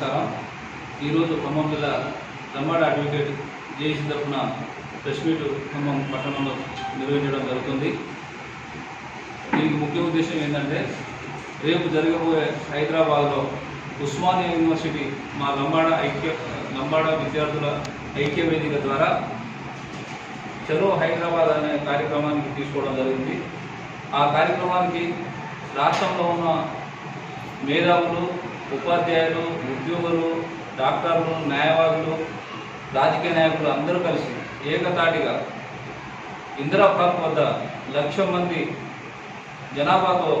నమస్కారం. ఈరోజు ఖమ్మం జిల్లా లంబాడ అడ్వకేట్ జేసీ తరఫున ప్రెస్ మీట్ ఖమ్మం పట్టణంలో నిర్వహించడం జరుగుతుంది. దీనికి ముఖ్య ఉద్దేశం ఏంటంటే రేపు జరగబోయే హైదరాబాద్లో ఉస్మానియా యూనివర్సిటీ మా లంబాడ ఐక్య లంబాడ విద్యార్థుల ఐక్య వేదిక ద్వారా చలో హైదరాబాద్ అనే కార్యక్రమానికి తీసుకోవడం జరిగింది. ఆ కార్యక్రమానికి రాష్ట్రంలో ఉన్న మేధావులు ఉపాధ్యాయులు ఉద్యోగులు డాక్టర్లు న్యాయవాదులు రాజకీయ నాయకులు అందరూ కలిసి ఏకతాటిగా ఇందిరా పార్క్ వద్ద లక్ష మంది జనాభాతో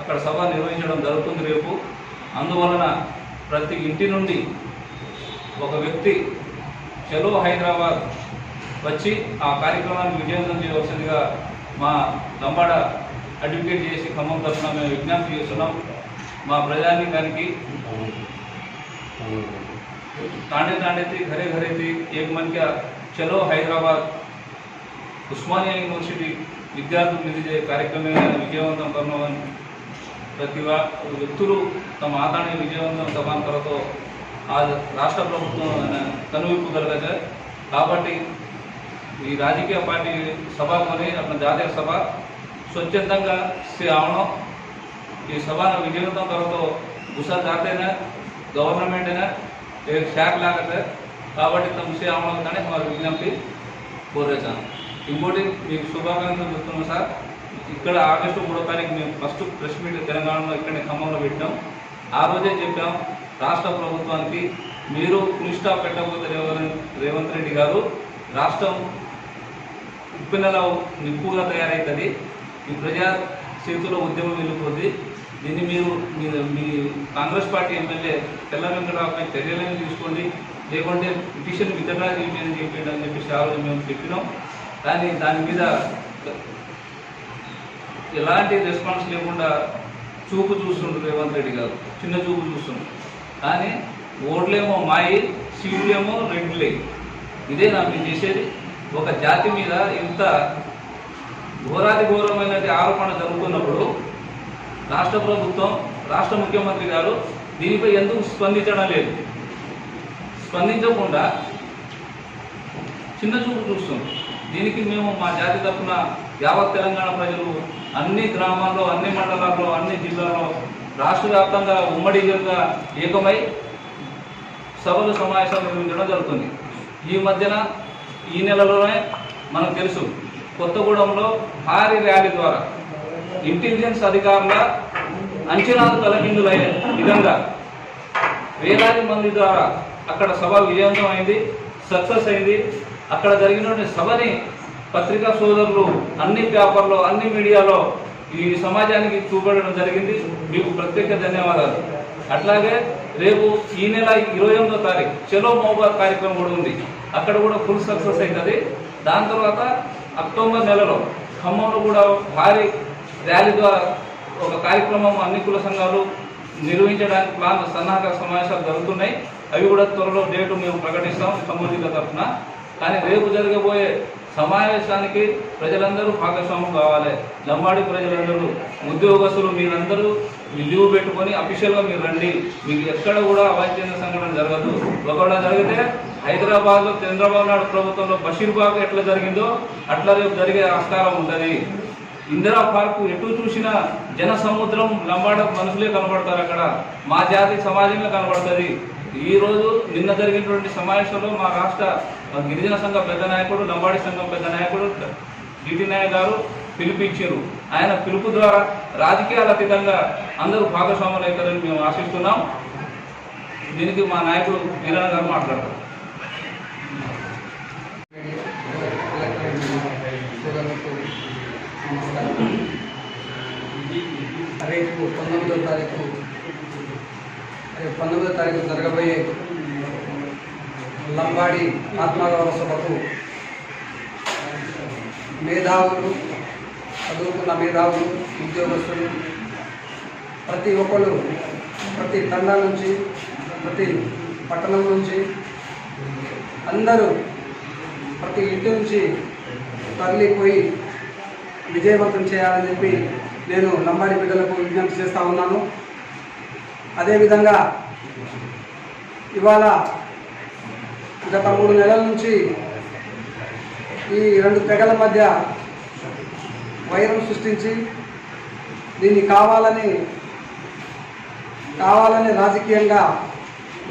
అక్కడ సభ నిర్వహించడం జరుగుతుంది రేపు. అందువలన ప్రతి ఇంటి నుండి ఒక వ్యక్తి చలో హైదరాబాద్ వచ్చి ఆ కార్యక్రమాన్ని విజయవంతం చేయవలసిందిగా మా లంబాడ అడ్వకేట్ చేసి ఖమ్మం తరఫున మేము విజ్ఞప్తి చేస్తున్నాం. మా ప్రజానీకానికి तांडे तांडे थी घरे घरे थी एक मन क्या चलो హైదరాబాద్ ఉస్మానియా యూనివర్సిటీ విద్యార్థులు నిధి కార్యక్రమం విజయవంతం కర్మని ప్రతి వా- వ్యక్తులు తమ ఆదాన్ని విజయవంతం సమాంతరతో ఆ రాష్ట్ర ప్రభుత్వం కనువిప్పు కలగదు కాబట్టి ఈ రాజకీయ పార్టీ సభకొని అప్పుడు జాతీయ సభ స్వచ్ఛందంగా से आवणं ఈ సభను విజయవంతం తర్వాత ఉసాదారుడైనా గవర్నమెంట్ అయినా షేర్ లాగట్లే కాబట్టి తమ విషయం అమలవుతుందని వారు విజ్ఞప్తి కోరేశాను ఇంకోటి మీకు శుభాకాంక్షలు చెప్తున్నాం సార్. ఇక్కడ ఆగస్టు మూడో తారీఖు మేము ఫస్ట్ ప్రెస్ మీట్ తెలంగాణలో ఇక్కడనే ఖమ్మంలో పెట్టాం. ఆ రోజే చెప్పాం రాష్ట్ర ప్రభుత్వానికి మీరు ఫుల్ స్టాప్ పెట్టకపోతే రేవంత్ రెడ్డి గారు రాష్ట్రం ఉప్పెనలో నిప్పుగా తయారవుతుంది ఈ ప్రజా చేతిలో ఉద్యమం వెళ్ళిపోతుంది దీన్ని మీరు మీ మీ కాంగ్రెస్ పార్టీ ఎమ్మెల్యే తెల్ల వెంకటరావుపై చర్యలను తీసుకోండి. లేకుంటే పిటిషన్ విత్డ్రా చేయమని అని చెప్పిండు అని చెప్పేసి ఆ మేము చెప్పినాం. కానీ దాని మీద ఎలాంటి రెస్పాన్స్ లేకుండా చూపు చూస్తుండ్రు రేవంత్ రెడ్డి గారు. చిన్న చూపు చూస్తుండ్రు. కానీ ఓట్లేమో మాయి సీట్లేమో రెడ్లే. ఇదే నా మీరు చేసేది. ఒక జాతి మీద ఇంత ఘోరాది ఘోరమైనటువంటి ఆరోపణ జరుగుతున్నప్పుడు రాష్ట్ర ప్రభుత్వం రాష్ట్ర ముఖ్యమంత్రి గారు దీనిపై ఎందుకు స్పందించడం లేదు? స్పందించకుండా చిన్న చూపు చూస్తుంది దీనికి మేము మా జాతి తప్పున యావత్ తెలంగాణ ప్రజలు అన్ని గ్రామాల్లో అన్ని మండలాల్లో అన్ని జిల్లాల్లో రాష్ట్ర వ్యాప్తంగా ఉమ్మడిగా ఏకమై సభలు సమావేశాలు నిర్వహించడం జరుగుతుంది. ఈ మధ్యన ఈ నెలలోనే మనకు తెలుసు కొత్తగూడెంలో భారీ ర్యాలీ ద్వారా ఇంటెలిజెన్స్ అధికారుల అంచనాలు తలకిందులయ్యే విధంగా వేలాది మంది ద్వారా అక్కడ సభ విజయవంతం అయింది సక్సెస్ అయింది. అక్కడ జరిగిన సభని పత్రికా సోదరులు అన్ని పేపర్లో అన్ని మీడియాలో ఈ సమాజానికి చూపడడం జరిగింది. మీకు ప్రత్యేక ధన్యవాదాలు. అట్లాగే రేపు ఈ నెల ఇరవై ఎనిమిదో తారీఖు చెలో మోబార్ కార్యక్రమం కూడా ఉంది. అక్కడ కూడా ఫుల్ సక్సెస్ అవుతుంది దాని తర్వాత అక్టోబర్ నెలలో ఖమ్మంలో కూడా భారీ ర్యాలీ ద్వారా ఒక కార్యక్రమం అన్ని కుల సంఘాలు నిర్వహించడానికి ప్లాన్ సన్నాహక సమావేశాలు జరుగుతున్నాయి. అవి కూడా త్వరలో డేటు మేము ప్రకటిస్తాం సంబంధిత తరఫున. కానీ రేపు జరగబోయే సమావేశానికి ప్రజలందరూ భాగస్వామ్యం కావాలి. లంబాడి ప్రజలందరూ ఉద్యోగస్తులు మీరందరూ మీ లీవ్ పెట్టుకొని అఫీషియల్గా మీరు రండి. మీకు ఎక్కడ కూడా అవాంఛనీయ సంఘటన జరగదు. ఒకవేళ జరిగితే హైదరాబాద్లో చంద్రబాబు నాయుడు ప్రభుత్వంలో బషీర్బాగ్ ఎట్లా జరిగిందో అట్లా రేపు జరిగే ఆస్కారం ఉంటుంది. ఇందిరా పార్క్ ఎటు చూసినా జన సముద్రం లంబాడ మనుషులే కనబడతారు అక్కడ. మా జాతి సమాజంలో కనబడుతుంది. ఈ రోజు నిన్న జరిగినటువంటి సమావేశంలో మా రాష్ట్ర గిరిజన సంఘ పెద్ద నాయకుడు లంబాడి సంఘం పెద్ద నాయకుడు డిటి నాయక్ గారు పిలిపించారు ఆయన పిలుపు ద్వారా రాజకీయాల అతీతంగా అందరూ భాగస్వాములు అవుతారని మేము ఆశిస్తున్నాం. దీనికి మా నాయకుడు వీరన్న గారు మాట్లాడతారు. రేపు పంతొమ్మిదో తారీఖు. రేపు పంతొమ్మిదో తారీఖు జరగబోయే లంబాడి ఆత్మగౌరవ సభకు మేధావులు చదువుకున్న మేధావులు ఉద్యోగస్తులు ప్రతి ఒక్కరు ప్రతి తండా నుంచి ప్రతి పట్టణం నుంచి అందరూ ప్రతి ఇంటి నుంచి తరలిపోయి విజయవంతం చేయాలని చెప్పి నేను లంబాడి బిడ్డలకు విజ్ఞప్తి చేస్తూ ఉన్నాను. అదేవిధంగా ఇవాళ గత మూడు నెలల నుంచి ఈ రెండు తెగల మధ్య వైరం సృష్టించి దీన్ని కావాలని కావాలని రాజకీయంగా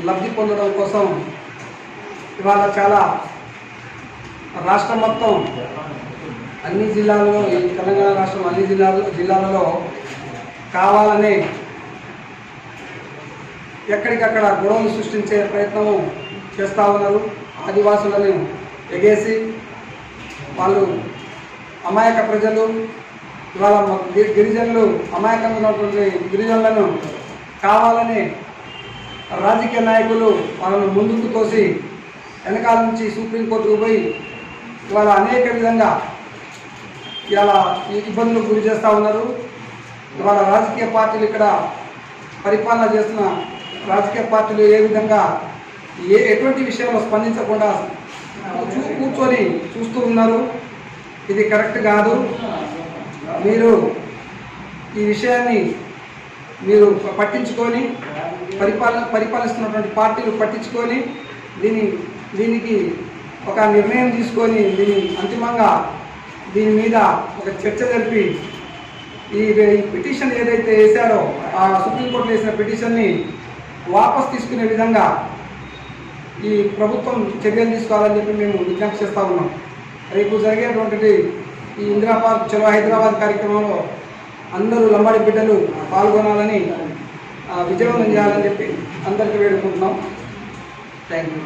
లబ్ధి పొందడం కోసం ఇవాళ చాలా రాష్ట్రం మొత్తం అన్ని జిల్లాల్లో ఈ తెలంగాణ రాష్ట్రం అన్ని జిల్లాల్లో జిల్లాలలో కావాలని ఎక్కడికక్కడ గొడవలు సృష్టించే ప్రయత్నం చేస్తూ ఉన్నారు. ఆదివాసులను ఎగేసి వాళ్ళు అమాయక ప్రజలు ఇవాళ గిరిజనులు అమాయకంగా ఉన్నటువంటి గిరిజనులను కావాలని రాజకీయ నాయకులు వాళ్ళను ముందుకు తోసి వెనకాల నుంచి సుప్రీంకోర్టుకు పోయి ఇవాళ అనేక విధంగా ఇలా ఇబ్బందులకు గురి చేస్తూ ఉన్నారు. ఇవాళ రాజకీయ పార్టీలు ఇక్కడ పరిపాలన చేస్తున్న రాజకీయ పార్టీలు ఏ విధంగా ఏ ఎటువంటి విషయంలో స్పందించకుండా చూ కూర్చొని చూస్తూ ఉన్నారు. ఇది కరెక్ట్ కాదు. మీరు ఈ విషయాన్ని మీరు పట్టించుకొని పరిపాలన పరిపాలిస్తున్నటువంటి పార్టీలు పట్టించుకొని దీని దీనికి ఒక నిర్ణయం తీసుకొని దీని అంతిమంగా దీని మీద ఒక చర్చ జరిపి ఈ పిటిషన్ ఏదైతే వేశారో ఆ సుప్రీంకోర్టులో వేసిన పిటిషన్ని వాపస్ తీసుకునే విధంగా ఈ ప్రభుత్వం చర్యలు తీసుకోవాలని చెప్పి మేము విజ్ఞప్తి చేస్తూ ఉన్నాం. రేపు జరిగేటువంటిది ఈ ఇందిరా పార్క్ చలో హైదరాబాద్ కార్యక్రమంలో అందరూ లంబాడి బిడ్డలు పాల్గొనాలని విజయవంతం చేయాలని చెప్పి అందరికీ వేడుకుంటున్నాం. Thank you